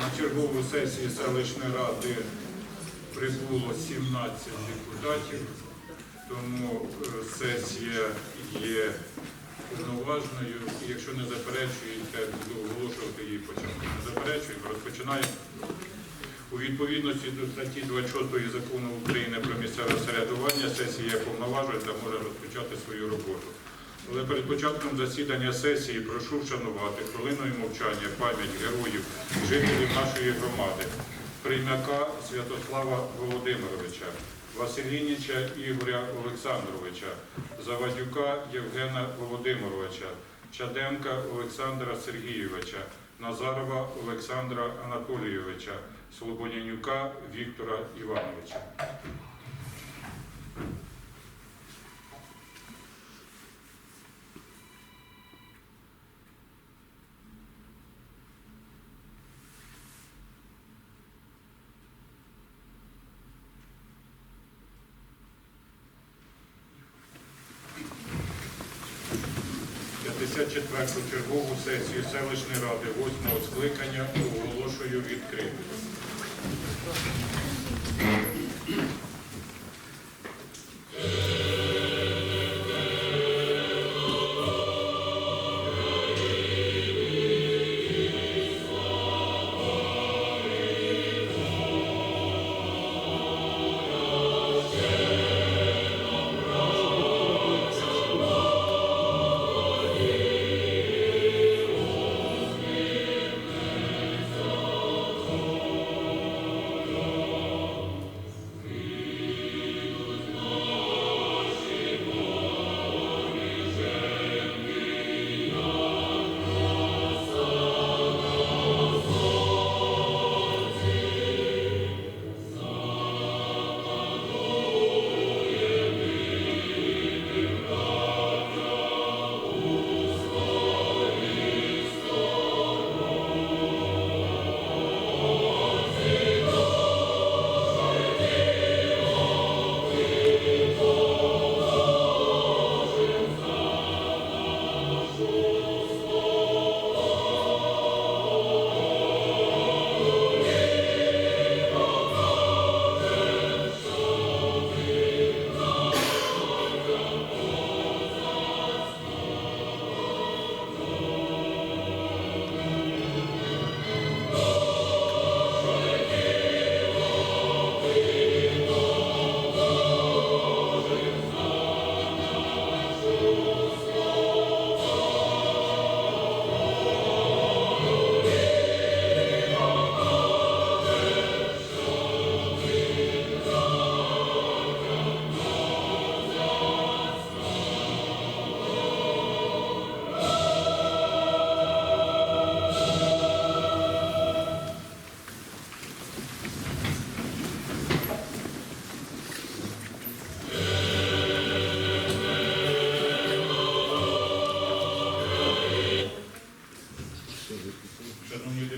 На чергову сесію селищної ради прибуло 17 депутатів, тому е, сесія є повноважною. Якщо не заперечуєте, буду оголошувати її початку. Не заперечуємо, розпочинаємо. У відповідності до статті 26 закону України про місцеве самоврядування сесія повноважує та може розпочати свою роботу. Але перед початком засідання сесії прошу вшанувати хвилиною мовчання пам'ять героїв, жителів нашої громади, Приймака Святослава Володимировича, Василініча Ігоря Олександровича, Завадюка Євгена Володимировича, Чаденка Олександра Сергійовича, Назарова Олександра Анатолійовича, Слободянюка Віктора Івановича.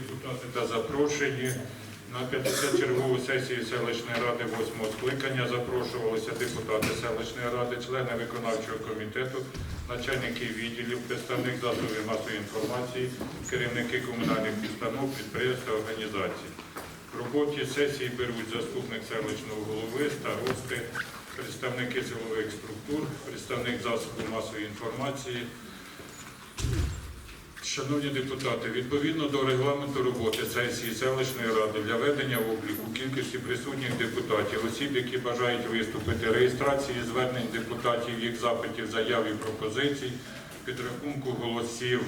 Депутати та запрошені, на 50 чергову сесію селищної ради 8 скликання запрошувалися депутати селищної ради, члени виконавчого комітету, начальники відділів, представник засобів масової інформації, керівники комунальних установ, підприємств та організацій. В роботі сесії беруть заступник селищного голови, старости, представники силових структур, представник засобів масової інформації, Шановні депутати, відповідно до регламенту роботи сесії селищної ради для ведення обліку кількості присутніх депутатів, осіб, які бажають виступити, реєстрації звернень депутатів, їх запитів, заяв і пропозицій, підрахунку голосів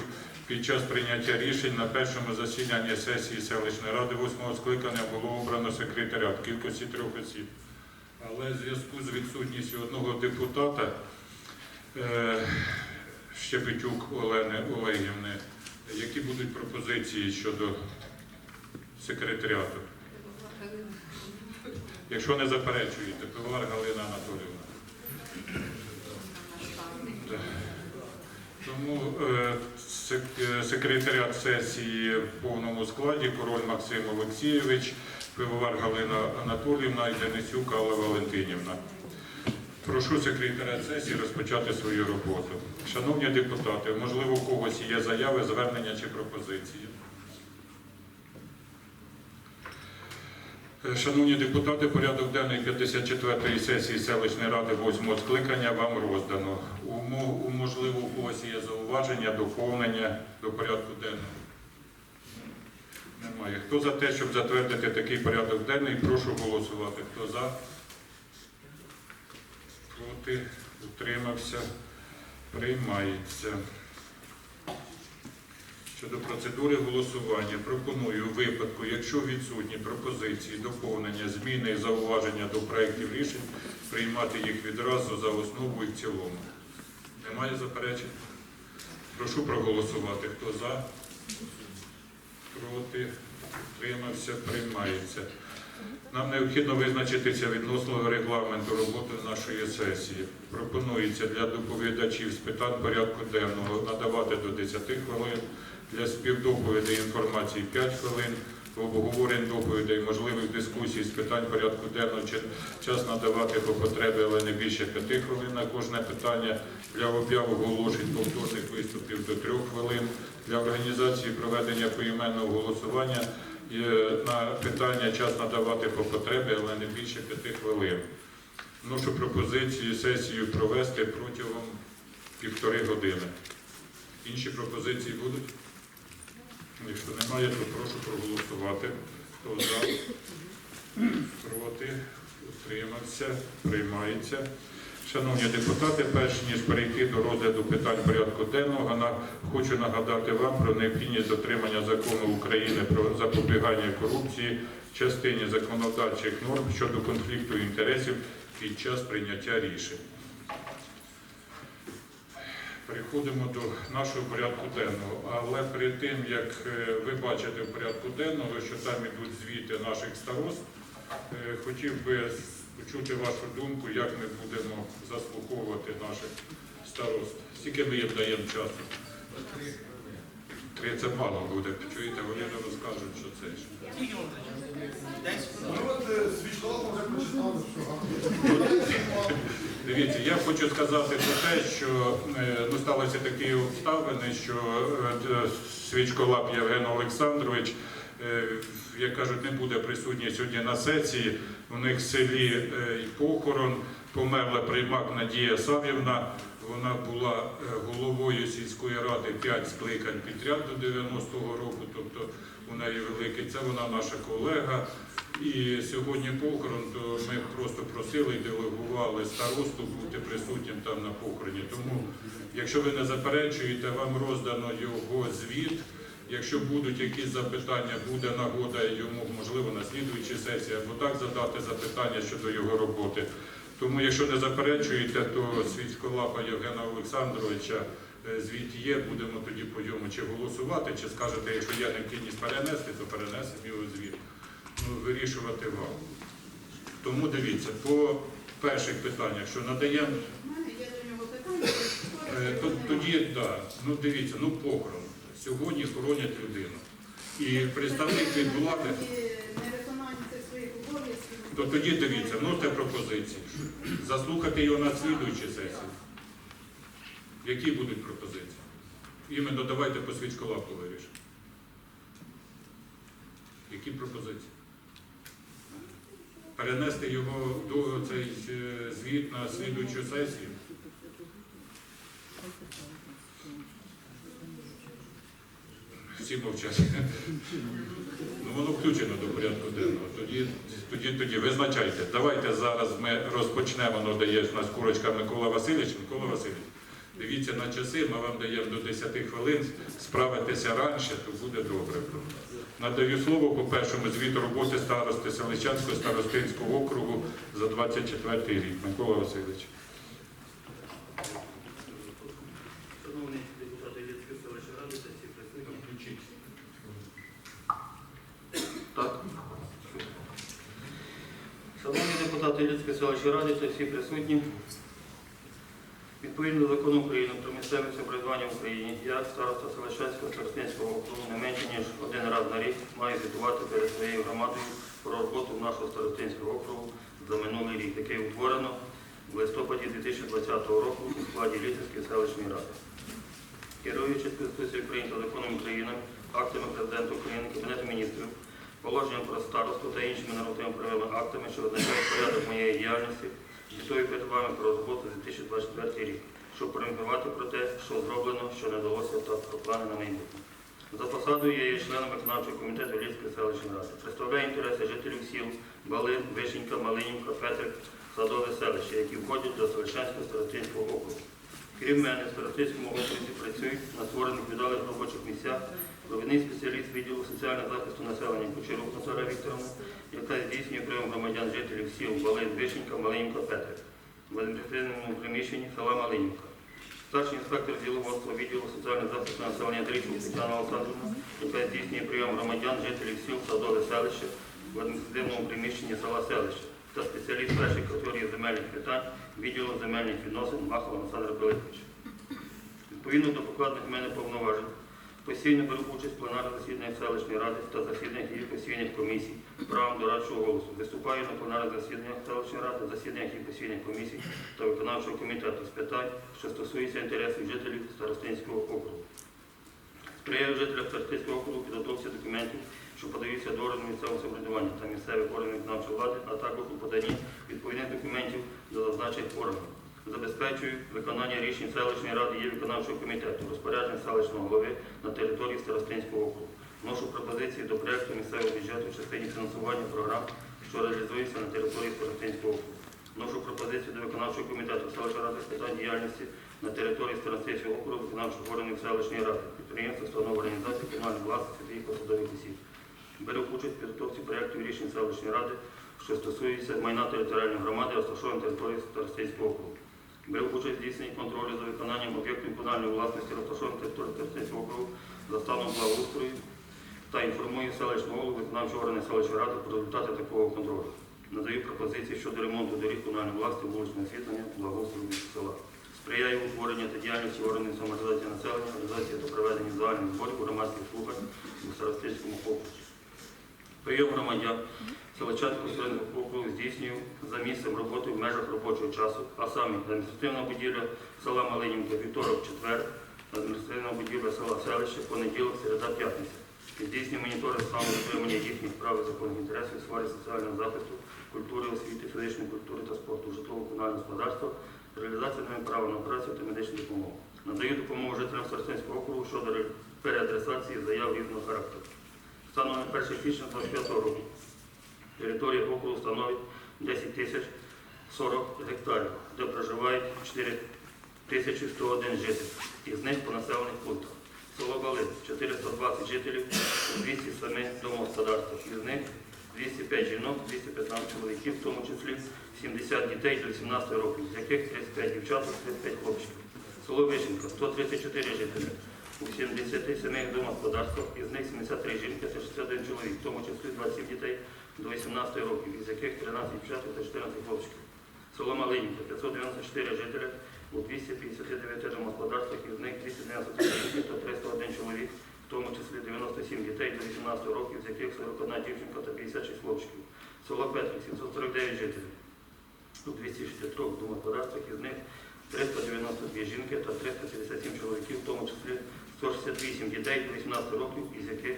під час прийняття рішень на першому засіданні сесії селищної ради восьмого скликання було обрано секретаріат в кількості трьох осіб. Але в зв'язку з відсутністю одного депутата е, Щебетюк Олени Олегівни. Які будуть пропозиції щодо секретаріату? Якщо не заперечуєте, Пивовар Галина Анатоліївна. Да. Тому е, е, секретаріат сесії в повному складі Король Максим Олексійович, Пивовар Галина Анатоліївна і Денисюк Алла Валентинівна. Прошу секретаря сесії розпочати свою роботу. Шановні депутати, можливо, у когось є заяви, звернення чи пропозиції. Е, Шановні депутати, порядок денний 54-ї сесії селищної ради 8 скликання вам роздано. У- Можливо, у когось є зауваження, доповнення до порядку денного. Немає. Хто за те, щоб затвердити такий порядок денний, прошу голосувати. Хто за? Проти? Утримався? Приймається. Щодо процедури голосування, пропоную у випадку, якщо відсутні пропозиції, доповнення, зміни і зауваження до проєктів рішень, приймати їх відразу за основу і в цілому. Немає заперечень? Прошу проголосувати. Хто за? Проти? Утримався? Приймається. Нам необхідно визначитися відносно регламенту роботи нашої сесії. Пропонується для доповідачів з питань порядку денного надавати до 10 хвилин, для співдоповідей інформації 5 хвилин, обговорень доповідей, можливих дискусій з питань порядку денного чи- час надавати по потребі, але не більше 5 хвилин на кожне питання, для об'яв оголошень повторних виступів до 3 хвилин, для організації проведення поіменного голосування на питання час надавати по потребі, але не більше п'яти хвилин. Вношу пропозицію сесію провести протягом півтори години. Інші пропозиції будуть? Якщо немає, то прошу проголосувати. Хто за? Проти? Утримався? Приймається. Шановні депутати, перш ніж перейти до розгляду питань порядку денного, хочу нагадати вам про необхідність дотримання закону України про запобігання корупції в частині законодавчих норм щодо конфлікту інтересів під час прийняття рішень. Переходимо до нашого порядку денного. Але перед тим, як е, ви бачите в порядку денного, що там ідуть звіти наших старост, е, хотів би почути вашу думку, як ми будемо заслуховувати наших старост. Скільки ми їм даємо часу? Три це мало буде. Чуєте, вони не розкажуть, що це. ж. Ну е, що Дивіться, я хочу сказати про те, що е, ну, сталися такі обставини, що е, Свічколап Євген Олександрович, як кажуть, не буде присутній сьогодні на сесії. У них в селі е, похорон, померла приймак Надія Савівна. Вона була е, головою сільської ради 5 скликань підряд до 90-го року, тобто у неї великий, це вона наша колега. І сьогодні похорон, то ми просто просили і делегували старосту бути присутнім там на похороні. Тому, якщо ви не заперечуєте, вам роздано його звіт. Якщо будуть якісь запитання, буде нагода йому, можливо, на слідуючій сесії, або так задати запитання щодо його роботи. Тому, якщо не заперечуєте, то Світськолапа Євгена Олександровича е, звіт є, будемо тоді по ньому чи голосувати, чи скажете, якщо є необхідність перенести, то перенесемо його звіт. Ну, вирішувати вам. Тому дивіться, по перших питаннях, що надаємо, е, тоді, да, ну дивіться, ну похорон. Сьогодні хоронять людину. І представник від влади, то тоді дивіться, вносите пропозиції. Заслухати його на слідуючій сесії. Які будуть пропозиції? Іменно давайте по свічколапу вирішимо. Які пропозиції? Перенести його до цей е, звіт на слідуючу сесію? Всі мовчать. Ну, воно включено до порядку денного. Тоді, тоді, тоді визначайте. Давайте зараз ми розпочнемо, воно дає нас курочка Микола Васильович. Микола Васильович, дивіться на часи, ми вам даємо до 10 хвилин. Справитися раніше, то буде добре. Надаю слово по першому звіту роботи старости Селищанського старостинського округу за 24 рік. Микола Васильович. Шановні депутати Львівської селищної ради та всі присутні. Включіть. Так. Шановні депутати Львівської селищної ради та всі присутні. Відповідно до закону України про місцеве самоврядування в Україні, я, староста Селищанського старостинського округу, не менше ніж один раз на рік маю звітувати перед своєю громадою про роботу нашого старостинського округу за минулий рік, який утворено в листопаді 2020 року у складі Літинської селищної ради. Керуючись Конституцією та законом України, актами Президента України, Кабінету міністрів, положенням про старосту та іншими нормативно-правовими актами, що визначають порядок моєї діяльності, звітую перед вами про роботу 2024 рік, щоб проінформувати про те, що зроблено, що не вдалося, та про плани на майбутнє. За посадою я є членом виконавчого комітету Львівської селищної ради. Представляю інтереси жителів сіл Балин, Вишенька, Малинівка, Петрик, Садове селище, які входять до Солищанського старостинського округу. Крім мене, в Старостинському окрузі працюють на створених віддалих робочих місцях провідний спеціаліст відділу соціального захисту населення Кучерук Наталя Вікторовна, яка здійснює прийом громадян жителів сіл Балин, Вишенька, Малинівка, Петрик в адміністративному приміщенні села Малинівка. Старший інспектор діловодства відділу соціального захисту населення Дрічук Тетяна Олександрівна, яка здійснює прийом громадян жителів сіл Садове селище в адміністративному приміщенні села селище та спеціаліст першої категорії земельних питань відділу земельних відносин Махова Олександр Пилипович. Відповідно до покладених в мене повноважень, постійно беру участь в пленарних засіданнях селищної ради та засіданнях її постійних комісій правом дорадчого голосу. Виступаю на пленарних засіданнях селищної ради, засіданнях її постійних комісій та виконавчого комітету з питань, що стосуються інтересів жителів Старостинського округу. Сприяю жителям Старостинського округу підготовці документів, що подаються до органів місцевого самоврядування та місцевих органів виконавчої влади, а також у поданні відповідних документів до зазначених органів. Забезпечую виконання рішень селищної ради є виконавчого комітету, розпоряджень селищного голови на території Старостинського округу. Вношу пропозиції до проекту місцевого бюджету в частині фінансування програм, що реалізуються на території Старостинського округу. Вношу пропозицію до виконавчого комітету селищної ради з питань діяльності на території Старостинського округу виконавчих органів селищної ради, підприємства, установ організацій, комунальної власності їх посадових осіб. Беру участь в підготовці проєктів рішень селищної ради, що стосуються майна територіальної громади, розташованої території Старостинського округу. Беру участь в здійсненні контролю за виконанням об'єктів комунальної власності, розташованих території Старостинського округу за станом благоустрою та інформую селищного голову виконавчого органу селищної ради про результати такого контролю. Надаю пропозиції щодо ремонту доріг комунальної власності, вуличного освітлення, благоустрою села. Сприяю утворенню та діяльності органів самореалізації населення, організації та проведення загальних зборів громадських слухань у Старостинському окрузі. Прийом громадян середнього округу здійснюю за місцем роботи в межах робочого часу, а саме адміністративна будівля села Малинівка вівторок, четвер, адміністративна будівля села Селище, понеділок, середа, п'ятниця. Здійснюю моніторинг стану дотримання їхніх прав і законних інтересів у сфері соціального захисту, культури, освіти, фізичної культури та спорту, житлово-комунального господарства, реалізацію ними права на операцію та медичну допомогу. Надаю допомогу жителям Старостинського округу щодо переадресації заяв різного характеру. Станом на 1 січня 25 року територія округу становить 10 тисяч 40 гектарів, де проживають 4 тисячі 101 житель, із них по населених пунктах. Село Балин 420 жителів, 207 домогосподарств, із них 205 жінок, 215 чоловіків, в тому числі 70 дітей до 18 років, з яких 35 дівчаток, 35 хлопчиків. Село Вишенка 134 жителі, у 77 домогосподарствах, із них 73 жінки та 61 чоловік, в тому числі 27 дітей до 18 років, із яких 13 дівчаток та 14 хлопчиків. Село Малинівка 594 жителя, у 259 домогосподарствах, із них 293 жінки та 301 чоловік, в тому числі 97 дітей до 18 років, з яких 41 дівчинка та 56 хлопчиків. Село Петрик 749 жителів, у 263 домогосподарствах, із них 392 жінки та 357 чоловіків, в тому числі 168 дітей до 18 років, із яких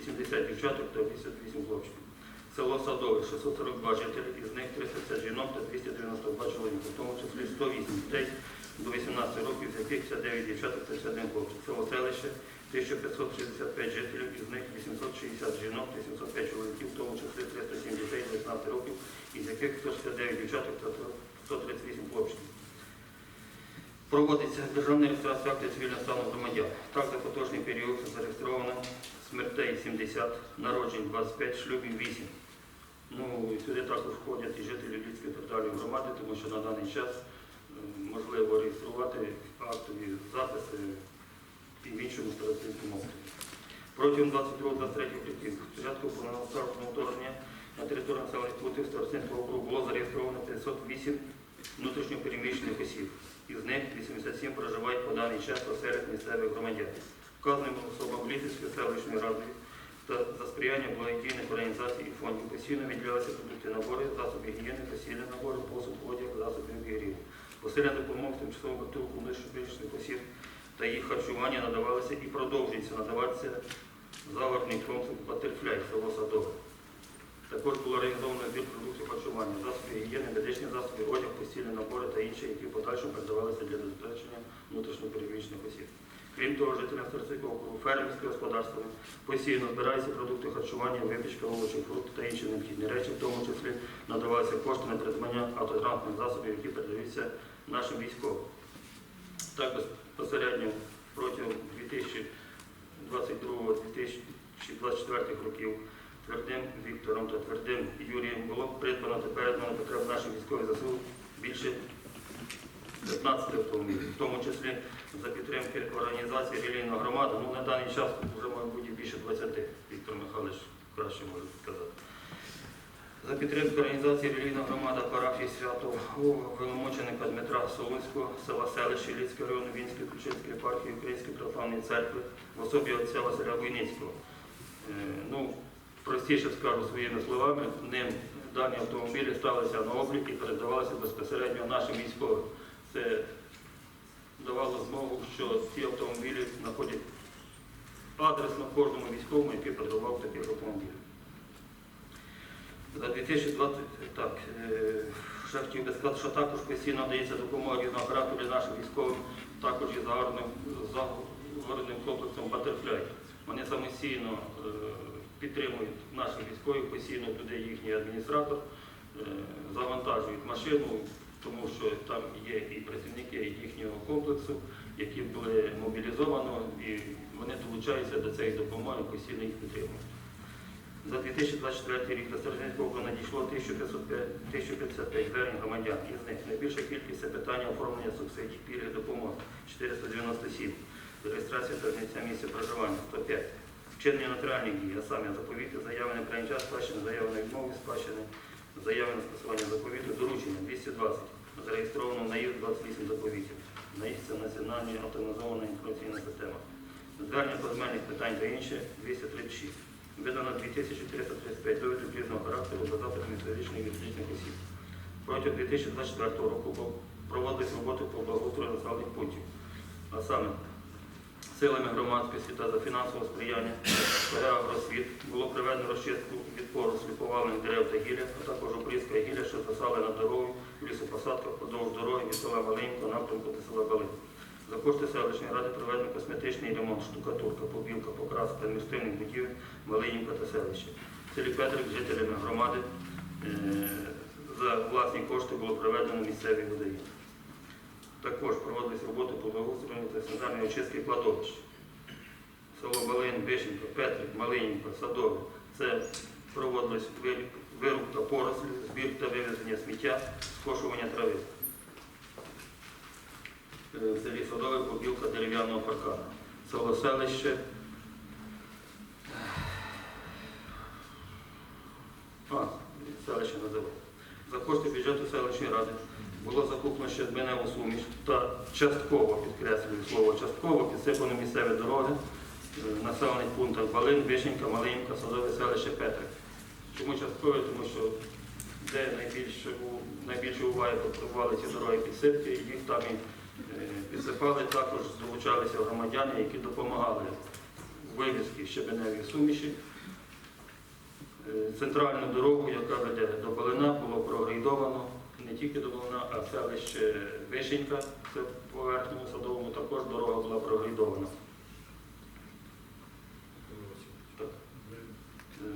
80 дівчаток та 58 хлопчиків. Село Садове 642 жителі, із них 30 жінок та 292 чоловіки, в тому числі 108 дітей до 18 років, з яких 59 дівчаток та 51 хлопчик. Село Селище 1565 жителів, із них 860 жінок, 805 чоловіків, в тому числі 307 дітей до 18 років, із яких 169 дівчаток та 138 хлопчиків. Проводиться державна реєстрація актів цивільного стану громадян. Так, за поточний період зареєстровано смертей 70, народжень 25, шлюбів 8. Ну, і сюди також входять і жителі Львівської територіальної громади, тому що на даний час е, можливо реєструвати актові записи і в іншому старостинському окрузі. Протягом 22-23 років спочатку повномасштабного вторгнення на території населених пунктів Старостинського округу було зареєстровано 508 внутрішньопереміщених осіб. Із них 87 проживають по даний час серед місцевих громадян. Вказаним особам Літівської селищної ради та за сприяння благодійних організацій і фондів. Постійно виділялися продукти набори, засоби гігієни, постійні набори, посуд, одяг, засоби обігріву. Посильна допомога тимчасово притулку внутрішньопереміщених осіб та їх харчування надавалося і продовжується надаватися заводний комплекс Батерфляй, село Садове. Також було реалізовано збір продуктів харчування, засоби гігієни, медичні засоби, одяг, постільні набори та інші, які в подальшому передавалися для забезпечення внутрішньопереміщених осіб. Крім того, жителям Старцького округу, фермерськими господарствами постійно збираються продукти харчування, випічка, овочі, фрукти та інші необхідні речі, в тому числі надавалися кошти на придбання автотранспортних засобів, які передаються нашим військовим. Так безпосередньо протягом 2022-2024 років твердим Віктором та твердим Юрієм було придбано та передано потреб наших військових ЗСУ більше 15 автомобілів, в тому числі за підтримки організації релігійної громади. Ну, на даний час вже має бути більше 20, Віктор Михайлович краще може сказати. За підтримки організації релігійна громада парафії свято Веломоченика Дмитра Солунського, села селище Ліцького району Вінської Ключицької епархії Української православної церкви в особі отця Василя Войницького. Е, Ну, простіше скажу своїми словами, ним дані автомобілі ставилися на облік і передавалися безпосередньо нашим військовим. Це давало змогу, що ці автомобілі знаходять адресно кожному військовому, який передавав таких автомобілів. За 2020, так, е, ще хотів би сказати, що також постійно дається допомога різного характеру нашим військовим, також і загорним, загорним комплексом Батерфляй. Вони самостійно е, підтримують наших військових, постійно туди їхній адміністратор, е, завантажують машину, тому що там є і працівники їхнього комплексу, які були мобілізовані, і вони долучаються до цієї допомоги, постійно їх підтримують. За 2024 рік до Сторожинського округу надійшло 1055 звернень громадян. Із них найбільша кількість це питання оформлення субсидій, пільги, допомоги 497, реєстрація та зняття місця проживання 105. Вчинення нотаріальних дій, а саме заповіти, заяви на прийняття спадщини, заяви на відмову від спадщини, заяви на скасування заповіту, доручення 220, зареєстровано на ЄВ 28 заповітів. На їх це Національна автоматизована інформаційна система. Звернення по питань та інше 236. Видано 2435 довідок різного характеру за запитами фізичних і юридичних осіб. Протягом 2024 року проводились роботи по благоустрою населених пунктів. А саме силами громадськості та за фінансового сприяння «Агросвіт» було проведено розчистку від порослі повалених дерев та гілля, а також опріска гілля, що засали на дорогу в лісопосадках подовж дороги від села Галинько напрямку до села Галин. За кошти селищної ради проведено косметичний ремонт, штукатурка, побілка, покраска адміністративних будівель Малинівка та селище. В селі Петрик жителями громади е, за власні кошти було проведено місцеві водої. Також проводились роботи по благоустрою та санітарної очистки кладовищ. Село Балин, Вишенька, Петрик, Малинівка, Садове. Це проводилась вируб- вирубка порослі, збір та вивезення сміття, скошування трави. Е, В селі Садове побілка дерев'яного паркану. Село селище. А, селище називається. За кошти бюджету селищної ради було закуплено ще дменеву суміш та частково, підкреслюю слово, частково підсипано місцеві дороги е, в населених пунктах Балин, Вишенька, Малинівка, Садове селище Петрик. Чому частково? Тому що де найбільше, найбільше уваги потребували ці дороги підсипки, їх там і е, підсипали, також долучалися громадяни, які допомагали у вивізці щебеневої суміші. Е, Центральну дорогу, яка веде до Балина, було прогрейдовано не тільки до Балина, а селище Вишенька, це по садовому, також дорога була прогрейдована. Так. Е.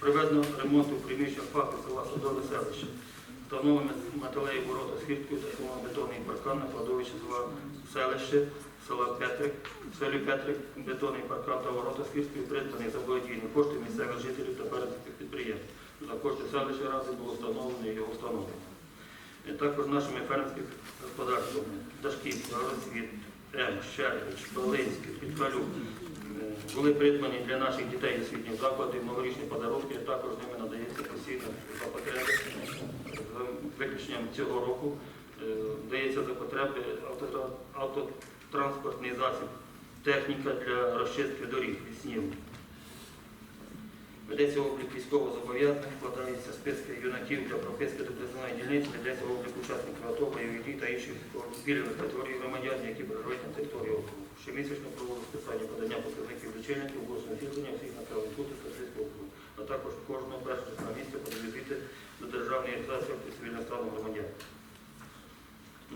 Проведено ремонт у приміщеннях факту села Садове селище. Встановлено металеві ворота з хірткою та бетонний паркан на кладовищі села селище, села Петрик, селі Петрик, бетонний паркан та ворота з хірткою придбані за благодійні кошти місцевих жителів та передних підприємств. За кошти селищної ради було встановлено його встановлено. І Також нашими фермерськими господарствами Дашківська, Розвід, М, Щербич, Балинський, Підкалюк е, були придбані для наших дітей освітніх закладів новорічні подарунки, також ними надається постійно за потреби. Виключенням цього року е, дається за потреби авто- транспортний засіб, техніка для розчистки доріг від снігу. Ведеться облік військовозобов'язаних, складаються списки юнаків для прописки до призовної дільниці, ведеться облік учасників АТО, бойових та інших військових категорій громадян, які проживають на території округу. Щомісячно проводить списання подання показників лічильників, обласного освітлення всіх населених пунктів Катеринського округу, а також кожного першого на подають звіти до державної реєстрації цивільного стану громадян.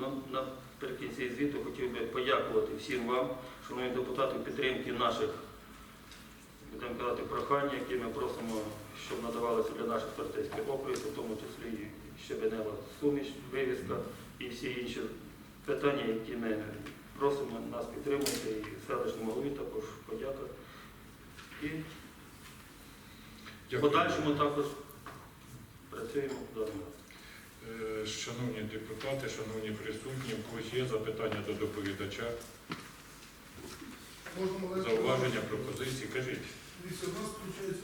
Ну, наприкінці звіту хотів би подякувати всім вам, шановні депутати, підтримки наших будемо казати, прохання, які ми просимо, щоб надавалися для наших партійських округів, в тому числі і щебенева суміш, вивіска і всі інші питання, які ми просимо нас підтримувати, і селищному голові також подяка. І в подальшому також працюємо в даному. Е, Шановні депутати, шановні присутні, в когось є запитання до доповідача, зауваження, пропозиції? Кажіть. Дивіться, у нас виходить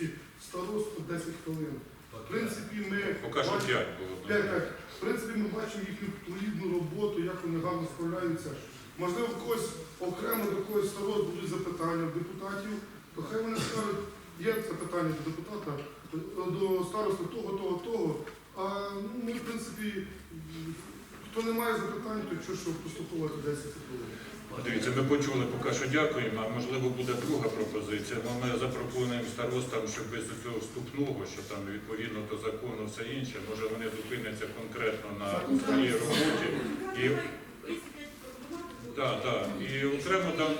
6 старост по 10 хвилин. В принципі, ми Поки що бачимо- 5 було. Так. В принципі, ми бачимо їхню плідну роботу, як вони гарно справляються. Можливо, в когось окремо до когось старост будуть запитання в депутатів, то хай вони скажуть, є це питання до депутата, до старости того, того, того. А ну, ми, в принципі, хто не має запитань, то що, що поступувати 10 хвилин. Дивіться, ми почули поки що дякуємо, а можливо буде друга пропозиція. Ну, Ми запропонуємо старостам, щоб без цього вступного, що там відповідно до закону все інше, може вони зупиняться конкретно на своїй роботі. І, так, так. І окремо там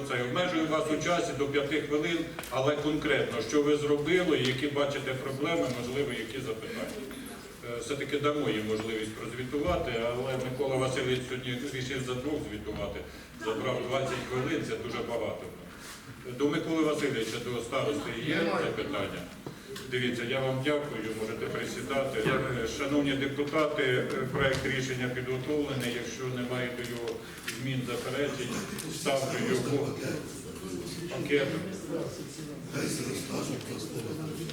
оце, обмежую вас у часі до 5 хвилин, але конкретно, що ви зробили, які бачите проблеми, можливо, які запитання. Все-таки дамо їм можливість прозвітувати, але Микола Васильович сьогодні рішив за двох звітувати. Забрав 20 хвилин, це дуже багато. До Миколи Васильовича, до старости є Немає. запитання? Дивіться, я вам дякую, можете присідати. Дякую. Шановні депутати, е, проект рішення підготовлений. Якщо немає до його змін заперечень, ставлю його пакетом.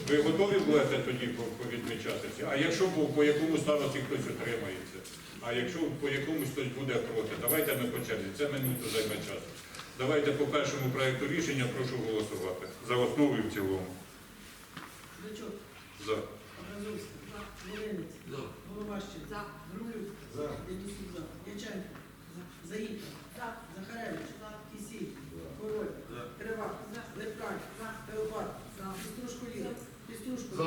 Ви готові будете тоді по- повідмічатися? А якщо по, якому старості хтось утримається? А якщо по якомусь хтось буде проти? Давайте ми по черзі. Це минуту займе час. Давайте по першому проекту рішення прошу голосувати. За основу і в цілому. Дичок. За. Образовський. Волинець. За. Головащин. За. Друглюк. За. Янісюк. За. Яченко. За. Заїка. За. Захаревич. За. Кісій. За. Король. За. Кривак. За. Лепкань. За. Теопат. За. Піструшко Ліна. Піструшко. За.